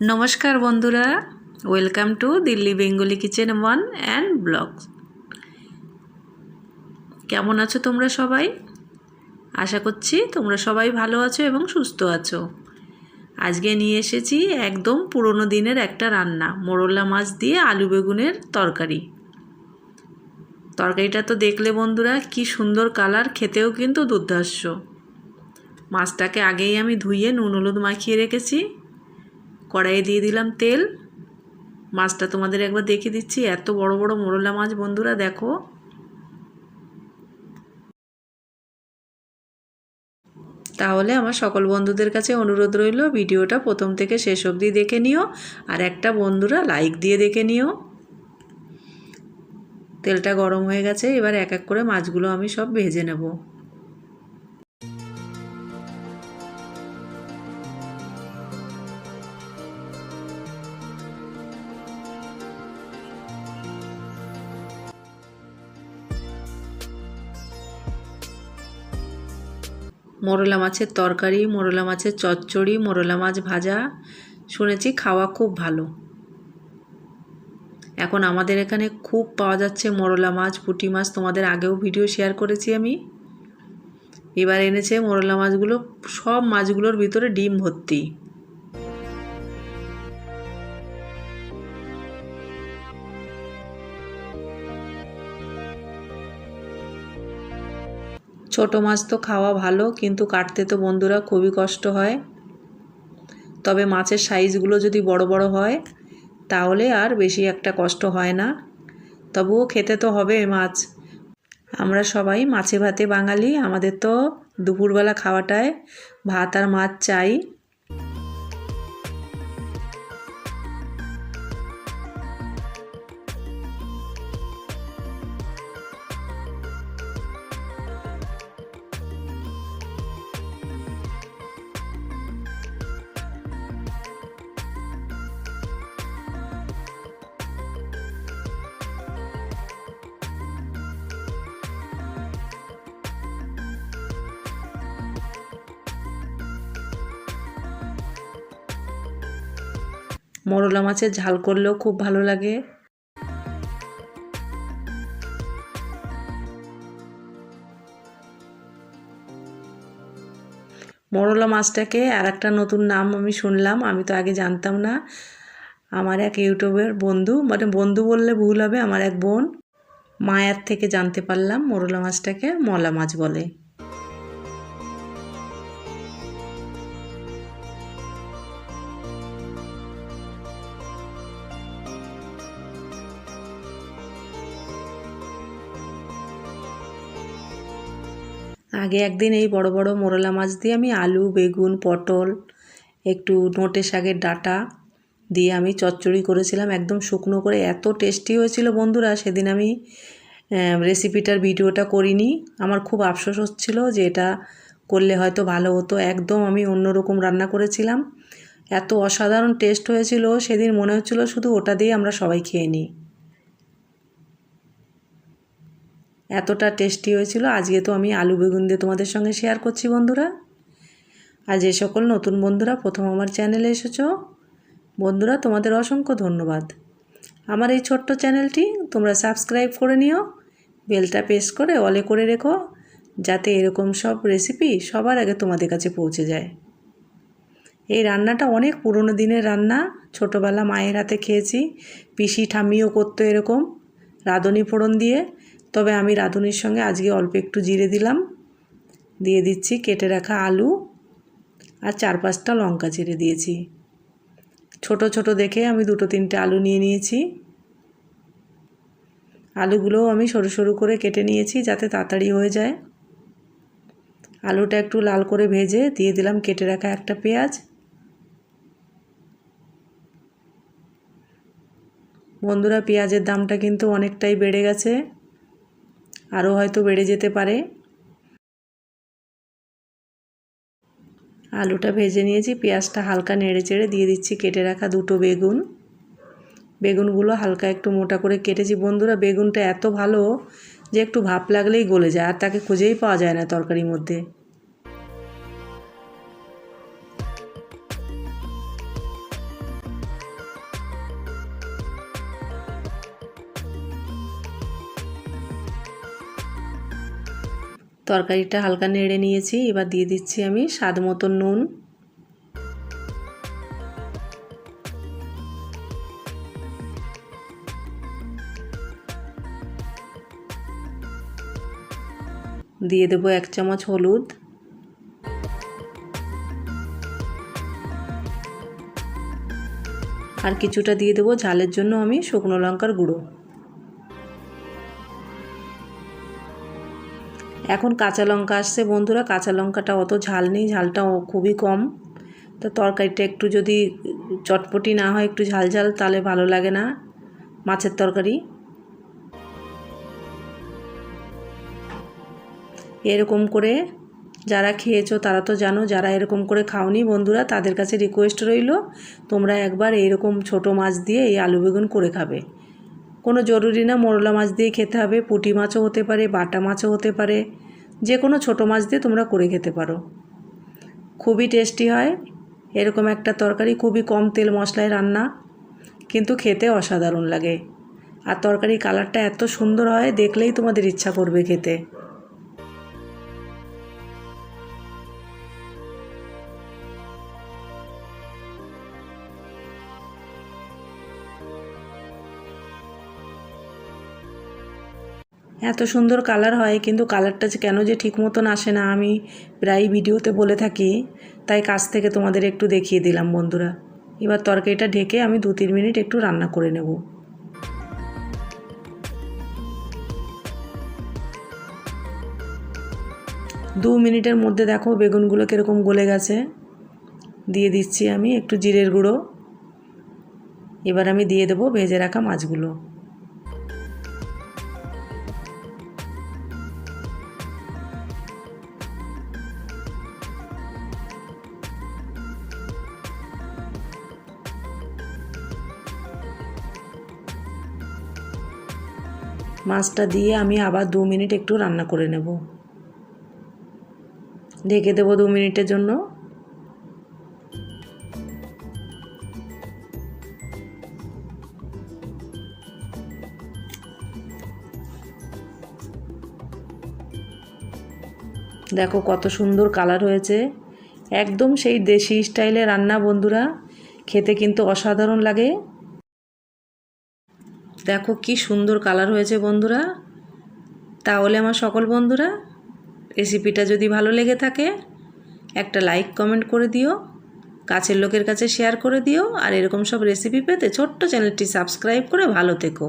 নমস্কার বন্ধুরা welcome to Delhi Bengali kitchen one and blogs কেমন আছো তোমরা সবাই? আশা করছি তোমরা সবাই ভালো আছো এবং সুস্থ আছো। আজকে নিয়ে এসেছি একদম পুরনো দিনের একটা রান্না, মোরলা মাছ দিয়ে আলু বেগুনের তরকারি। তরকারিটা তো দেখলে বন্ধুরা, কি সুন্দর কালার খেতেও কিন্তু দুর্ধর্ষ। মাছটাকে আগেই আমি ধুয়ে নুন হলুদ মাখিয়ে রেখেছি। কড়াইয়ে দিয়ে দিলাম তেল। মাছটা তোমাদের একবার দেখিয়ে দিচ্ছি, এত বড় বড় মোরলা মাছ বন্ধুরা, দেখো। তাহলে আমার সকল বন্ধুদের কাছে অনুরোধ রইল, ভিডিওটা প্রথম থেকে শেষ অবধি দেখে নিও, আর একটা বন্ধুরা লাইক দিয়ে দেখে নিও। তেলটা গরম হয়ে গেছে, এবার এক এক করে মাছগুলো আমি সব ভেজে নেব। মোরলা মাছের তরকারি, মোরলা মাছের চচ্চড়ি, মোরলা মাছ ভাজা শুনেছি খাওয়া খুব ভালো। এখন আমাদের এখানে খুব পাওয়া যাচ্ছে মোরলা মাছ, পুঁটি মাছ। তোমাদের আগেও ভিডিও শেয়ার করেছি আমি। এবার এনেছে মোরলা মাছগুলো, সব মাছগুলোর ভিতরে ডিম ভর্তি। ছোট মাছ তো খাওয়া ভালো, কিন্তু কাটতে তো বন্ধুরা খুবই কষ্ট হয়। তবে মাছের সাইজগুলো যদি বড় বড় হয়, তাহলে আর বেশি একটা কষ্ট হয় না। তবুও খেতে তো হবে মাছ। আমরা সবাই মাছে ভাতে বাঙালি, আমাদের তো দুপুরবেলা খাওয়াটায় ভাত আর মাছ চাই। মোরলা মাছের ঝাল করলেও খুব ভালো লাগে। মোরলা মাছটাকে আর একটা নতুন নাম আমি শুনলাম, আমি তো আগে জানতাম না। আমার এক ইউটিউবের বন্ধু মানে বন্ধু বললে ভুল হবে, আমার এক বোন মায়ার থেকে জানতে পারলাম মোরলা মাছটাকে মলা মাছ বলে। আগে একদিন এই বড় বড় মোরলা মাছ দিয়ে আমি আলু, বেগুন, পটল, একটু নোটে শাকের ডাটা দিয়ে আমি চচ্চড়ি করেছিলাম। একদম শুকনো করে এত টেস্টি হয়েছিল বন্ধুরা, সেদিন আমি রেসিপিটার ভিডিওটা করিনি। আমার খুব আফসোস হচ্ছিল যে এটা করলে হয়তো ভালো হতো। একদম আমি অন্যরকম রান্না করেছিলাম। এত অসাধারণ টেস্ট হয়েছিল, সেদিন মনে হচ্ছিল শুধু ওটা দিয়ে আমরা সবাই খেয়ে নিই। এতটা টেস্টি হয়েছিল, আজকে তো আমি আলু বেগুন দিয়ে তোমাদের সঙ্গে শেয়ার করছি বন্ধুরা। আর যে সকল নতুন বন্ধুরা প্রথম আমার চ্যানেলে এসেছ, বন্ধুরা তোমাদের অসংখ্য ধন্যবাদ। আমার এই ছোট্ট চ্যানেলটি তোমরা সাবস্ক্রাইব করে নিও, বেলটা প্রেস করে অলে করে রেখো, যাতে এরকম সব রেসিপি সবার আগে তোমাদের কাছে পৌঁছে যায়। এই রান্নাটা অনেক পুরনো দিনের রান্না, ছোটোবেলা মায়ের হাতে খেয়েছি, পিসি ঠাম্মিও করতো এরকম, রাঁধুনি ফোড়ন দিয়ে। তবে আমি রাঁধুনির সঙ্গে আজকে অল্প একটু জিরে দিলাম। দিয়ে দিচ্ছি কেটে রাখা আলু আর চার পাঁচটা লঙ্কা চিরে দিয়েছি। ছোট ছোট দেখে আমি দুটো তিনটে আলু নিয়ে নিয়েছি। আলুগুলোও আমি সরু সরু করে কেটে নিয়েছি যাতে তাড়াতাড়ি হয়ে যায়। আলুটা একটু লাল করে ভেজে দিয়ে দিলাম কেটে রাখা একটা পেঁয়াজ। বন্ধুরা, পেঁয়াজের দামটা কিন্তু অনেকটাই বেড়ে গেছে। আরও হয়তো বেড়ে যেতে পারে। আলুটা ভেজে নিয়েছি, পেঁয়াজটা হালকা নেড়ে চেড়ে দিয়ে দিচ্ছি, কেটে রাখা দুটো বেগুন। বেগুনগুলো হালকা একটু মোটা করে কেটেছি। বন্ধুরা, বেগুনটা এত ভালো যে একটু ভাপ লাগলেই গলে যায়, আর তাকে খুঁজেই পাওয়া যায় না তরকারির মধ্যে। তরকারিটা হালকা নেড়ে নিয়েছি, এবার দিয়ে দিচ্ছি আমি স্বাদ মতো নুন। দিয়ে দেবো এক চামচ হলুদ। আর কিছুটা দিয়ে দেবো ঝালের জন্য আমি শুকনো লঙ্কার গুঁড়ো। এখন কাঁচা লঙ্কা আসছে, বন্ধুরা। কাঁচা লঙ্কাটা অত ঝাল নেই, ঝালটা খুবই কম। তো তরকারিটা একটু যদি চটপটি না হয়, একটু ঝাল ঝাল, তাহলে ভালো লাগে না মাছের তরকারি। এরকম করে যারা খেয়েছো, তারা তো জানো, যারা এরকম করে খাওনি বন্ধুরা, তাদের কাছে রিকোয়েস্ট রইল, তোমরা একবার এইরকম ছোট মাছ দিয়ে এই আলু বেগুন করে খাবে। কোনো জরুরি না মোরলা মাছ দিয়ে খেতে হবে, পুঁটি মাছও হতে পারে, বাটা মাছও হতে পারে যে কোনো ছোটো মাছ দিয়ে তোমরা করে খেতে পারো। খুবই টেস্টি হয়, এরকম একটা তরকারি খুবই কম তেল মশলায় রান্না, কিন্তু খেতে অসাধারণ লাগে। আর তরকারি কালারটা এত সুন্দর হয়, দেখলেই তোমাদের ইচ্ছা করবে খেতে। এত সুন্দর কালার হয়, কিন্তু কালারটা যে কেন যে ঠিক মতন আসে না, আমি প্রায় ভিডিওতে বলে থাকি। তাই কাছ থেকে তোমাদের একটু দেখিয়ে দিলাম বন্ধুরা। এবার তরকারিটা ঢেকে আমি দু তিন মিনিট একটু রান্না করে নেব। দু মিনিটের মধ্যে দেখো বেগুনগুলো কীরকম গলে গেছে। দিয়ে দিচ্ছি আমি একটু জিরের গুঁড়ো। এবার আমি দিয়ে দেবো ভেজে রাখা মাছগুলো। মাছটা দিয়ে আমি আবার দু মিনিট একটু রান্না করে নেব। ঢেকে দেবো দু মিনিটের জন্য। দেখো কত সুন্দর কালার হয়েছে। একদম সেই দেশি স্টাইলে রান্না বন্ধুরা, খেতে কিন্তু অসাধারণ লাগে। দেখো কি সুন্দর কালার হয়েছে বন্ধুরা। তাহলে আমার সকল বন্ধুরা রেসিপিটা যদি ভালো লেগে থাকে, একটা লাইক কমেন্ট করে দিও, কাছের লোকের কাছে শেয়ার করে দিও, আর এরকম সব রেসিপি পেতে ছোট্ট চ্যানেলটি সাবস্ক্রাইব করে ভালো থেকো।